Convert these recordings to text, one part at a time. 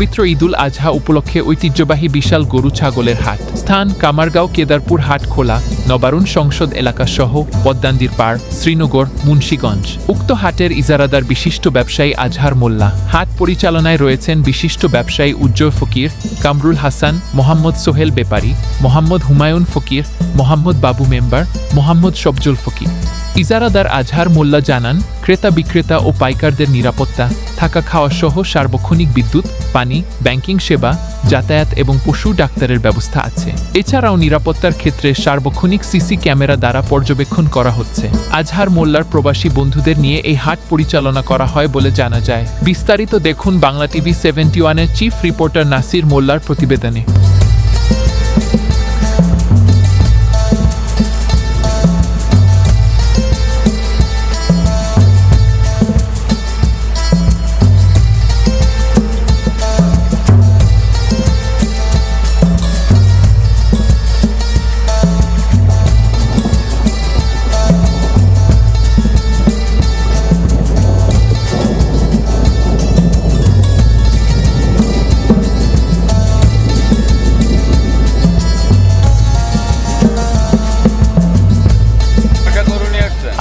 পবিত্র ঈদুল আজহা উপলক্ষে ঐতিহ্যবাহী বিশাল গরু ছাগলের হাট। স্থান কামারগাঁও কেদারপুর হাট খোলা, নবারুণ সংসদ এলাকা সহ পদ্মান্দির পাড়, শ্রীনগর, মুন্সীগঞ্জ। উক্ত হাটের ইজারাদার বিশিষ্ট ব্যবসায়ী আজহার মোল্লা। হাট পরিচালনায় রয়েছেন বিশিষ্ট ব্যবসায়ী উজ্জ্বল ফকির, কামরুল হাসান, মোহাম্মদ সোহেল বেপারি, মোহাম্মদ হুমায়ুন ফকির, মোহাম্মদ বাবু মেম্বার, মোহাম্মদ সবজুল ফকির। ইজারাদার আজহার মোল্লা জানান, ক্রেতা বিক্রেতা ও পাইকারদের নিরাপত্তা, থাকা খাওয়া সহ সার্বক্ষণিক বিদ্যুৎ, পানি, ব্যাংকিং সেবা, যাতায়াত এবং পশু ডাক্তারের ব্যবস্থা আছে। এছাড়াও নিরাপত্তার ক্ষেত্রে সার্বক্ষণিক সিসি ক্যামেরা দ্বারা পর্যবেক্ষণ করা হচ্ছে। আজহার মোল্লার প্রবাসী বন্ধুদের নিয়ে এই হাট পরিচালনা করা হয় বলে জানা যায়। বিস্তারিত দেখুন বাংলা টিভি সেভেন্টি ওয়ানের চিফ রিপোর্টার নাসির মোল্লার প্রতিবেদনে।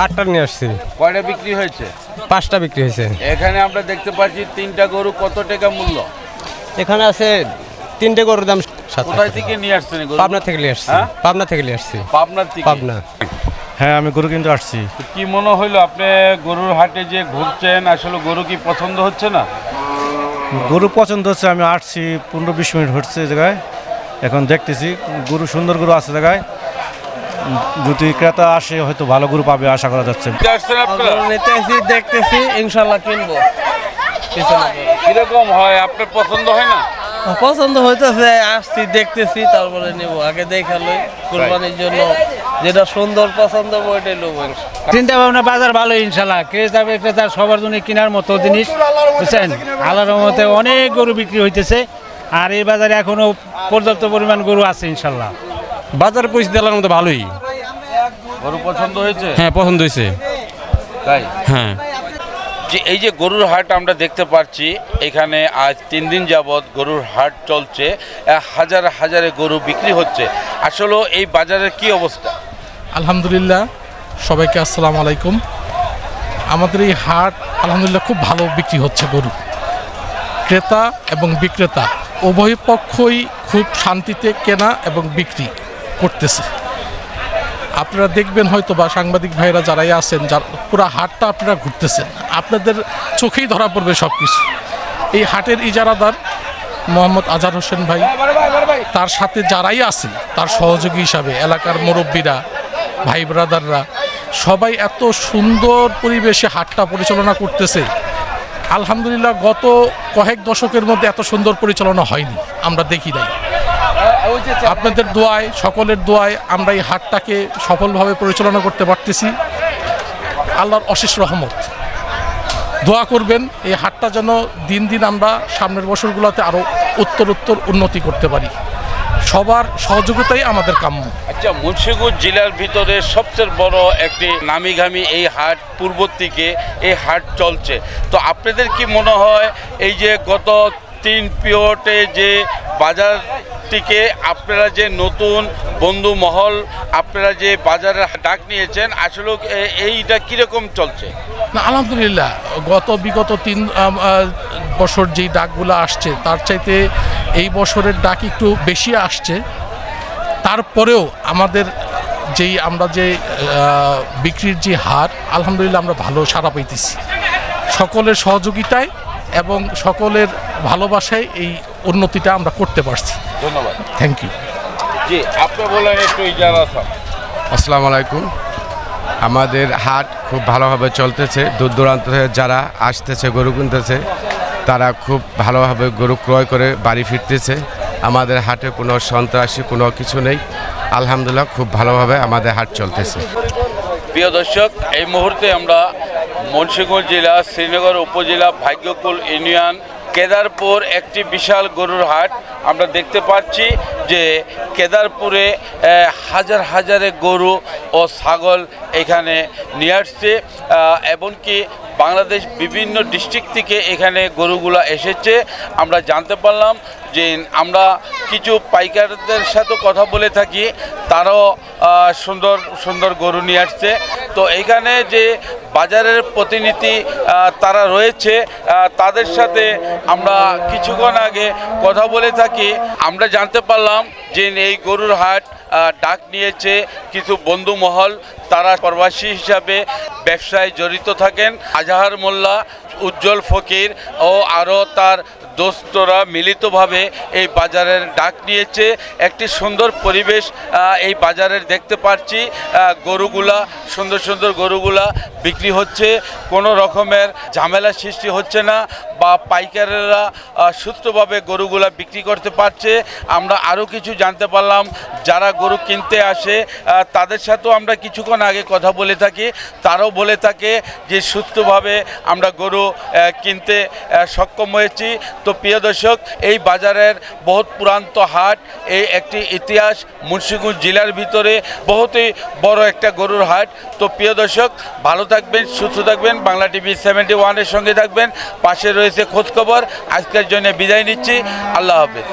আটটা নিয়ে আসছি। কয়টা বিক্রি হয়েছে? পাঁচটা বিক্রি হয়েছে। এখানে আমরা দেখতে পাচ্ছি তিনটা গরু কত টাকা মূল্য? এখানে আছে তিনটে গরুর দাম সাত কোথায় থেকে নিয়ে আসছেন গরু? পাবনা থেকে নিয়ে আসছি। হ্যাঁ? পাবনা থেকে নিয়ে আসছি। পাবনার থেকে? পাবনা। হ্যাঁ আমি গরু কিনতে আসছি। কি মনে হইল আপনি গরুর হাটে যে ঘুরছেন আসলে গরু কি পছন্দ হচ্ছে না? গরু পছন্দ হচ্ছে আমি আসছি পনেরো বিশ মিনিট হচ্ছে এই জায়গায়। এখন দেখতেছি গরু সুন্দর গরু আছে জায়গায়। যদি ক্রেতা আসে হয়তো ভালো গরু পাবে আশা করা যাচ্ছে। নিতেছি দেখতেছি ইনশাল্লাহ কিনবো। কীরকম হয়? আপনার পছন্দ হয় না? পছন্দ হইতেছে আসছি দেখতেছি তারপরে নেব। আগে দেখালই কোরবানির জন্য যেটা সুন্দর পছন্দ ওইটাই নেব চিন্তা ভাবনা বাজার ভালো ইনশাল্লাহ। ক্রেতা বিক্রেতা সবার জন্য কেনার মতো জিনিস বুঝছেন? আল্লাহর মতে অনেক গরু বিক্রি হইতেছে আর এই বাজারে এখনও পর্যাপ্ত পরিমাণ গরু আছে ইনশাল্লাহ। বাজার পরিস্থিতি আল্লাহর মধ্যে ভালোই। গরু পছন্দ হয়েছে? হ্যাঁ পছন্দ হয়েছে। তাই? হ্যাঁ। যে এই যে গরুর হাট আমরা দেখতে পাচ্ছি এখানে আজ তিন দিন যাবৎ গরুর হাট চলছে। হাজার হাজারে গরু বিক্রি হচ্ছে। আসলে এই বাজারের কি অবস্থা? আলহামদুলিল্লাহ সবাইকে আসসালামু আলাইকুম। আমাদের এই হাট আলহামদুলিল্লাহ খুব ভালো বিক্রি হচ্ছে গরু। ক্রেতা এবং বিক্রেতা উভয় পক্ষই খুব শান্তিতে কেনা এবং বিক্রি। করতেছে। আপনারা দেখবেন হয়তো বা সাংবাদিক ভাইরা যারাই আছেন, যার পুরো হাটটা আপনারা ঘুরতেছেন, আপনাদের চোখেই ধরা পড়বে সব কিছু এই হাটের ইজারাদার মোহাম্মদ আজহার হোসেন ভাই, তার সাথে যারাই আছে তার সহযোগী হিসাবে এলাকার মুরব্বীরা, ভাই ব্রাদাররা, সবাই এত সুন্দর পরিবেশে হাটটা পরিচালনা করতেছে। আলহামদুলিল্লাহ গত কয়েক দশকের মধ্যে এত সুন্দর পরিচালনা হয়নি, আমরা দেখি নাই। আপনাদের দোয়ায় সকলের দোয়ায় আমরা এই হাটটাকে সফলভাবে পরিচালনা করতে পারতেছি। আল্লাহর অশেষ রহমত। দোয়া করবেন এই হাটটা যেন দিন দিন আমরা সামনের বছরগুলোতে আরও উত্তরোত্তর উন্নতি করতে পারি। সবার সহযোগিতাই আমাদের কাম্য। আচ্ছা মুন্সিগঞ্জ জেলার ভিতরে সবচেয়ে বড় একটি নামিঘামি এই হাট পূর্ব দিকে এই হাট চলছে। তো আপনাদের কি মনে হয় এই যে গত তিন পিরিয়ডে যে বাজারটিকে আপনারা যে নতুন বন্ধু মহল, আপনারা যে বাজারের ডাক নিয়েছেন, আসলে এইটা কীরকম চলছে? না, আলহামদুলিল্লাহ, গত বিগত তিন বছর যেই ডাকগুলো আসছে, তার চাইতে এই বছরের ডাক একটু বেশি আসছে। তারপরেও আমাদের যেই, আমরা যে বিক্রির যে হার, আলহামদুলিল্লাহ আমরা ভালো সাড়া পাইতেছি। সকলের সহযোগিতায় এবং সকলের ভালোবাসায় এই উন্নতিটা আমরা করতে পারছি। ধন্যবাদ। থ্যাংক ইউ জি আপনি বলেন একটু আসসালামু আলাইকুম। আমাদের হাট খুব ভালোভাবে চলতেছে। দূর দূরান্ত থেকে যারা আসতেছে গরু কিনতেছে তারা খুব ভালোভাবে গরু ক্রয় করে বাড়ি ফিরতেছে। আমাদের হাটে কোনো সন্ত্রাসী কোনো কিছু নেই। আলহামদুলিল্লাহ খুব ভালোভাবে আমাদের হাট চলতেছে। প্রিয় দর্শক এই মুহূর্তে আমরা মুন্সিগঞ্জ জেলা শ্রীনগর উপজেলা ভাগ্যকুল ইউনিয়ন কেদারপুর একটি বিশাল গরুর হাট। আমরা দেখতে পাচ্ছি যে কেদারপুরে হাজার হাজারে গরু ও ছাগল এখানে নিয়ে আসছে এমনকি বাংলাদেশ বিভিন্ন ডিস্ট্রিক্ট থেকে এখানে গরুগুলো এসেছে। আমরা জানতে পারলাম যে আমরা কিছু পাইকারদের সাথে কথা বলে থাকি, তারাও সুন্দর সুন্দর গরু নিয়ে আসছে। তো এখানে যে বাজারের প্রতিনিধি তারা রয়েছে তাদের সাথে আমরা কিছুক্ষণ আগে কথা বলে থাকি। আমরা জানতে পারলাম যে এই গরুর হাট ডাক নিয়েছে কিছু বন্ধু মহল, তারা প্রবাসী হিসাবে ব্যবসায় জড়িত থাকেন। আজাহার মোল্লা, উজ্জ্বল ফকির ও আরও তার দোস্তরা মিলিতভাবে এই বাজারের ডাক নিয়েছে। একটি সুন্দর পরিবেশ এই বাজারের দেখতে পাচ্ছি। গরুগুলা, সুন্দর সুন্দর গরুগুলা বিক্রি হচ্ছে। কোনো রকমের ঝামেলা সৃষ্টি হচ্ছে না। বা পাইকারেরা সুস্থভাবে গরুগুলা বিক্রি করতে পারছে। আমরা আরও কিছু জানতে পারলাম, যারা গরু কিনতে আসে তাদের সাথেও আমরা কিছুক্ষণ আগে কথা বলে থাকি। তারাও বলে থাকে যে সুস্থভাবে আমরা গরু কিনতে সক্ষম হয়েছি। তো প্রিয় দর্শক, এই বাজারের বহুত পুরান্ত হাট, এই একটি ইতিহাস মুন্সিগঞ্জ জেলার ভিতরে বহুতই বড় একটা গরুর হাট। তো প্রিয় দর্শক, ভালো থাকবেন, সুস্থ থাকবেন। বাংলা টিভি সেভেন্টি ওয়ানের সঙ্গে থাকবেন। পাশে রয়েছে খোঁজখবর আজকের জন্য বিদায় নিচ্ছি। আল্লাহ হাফেজ।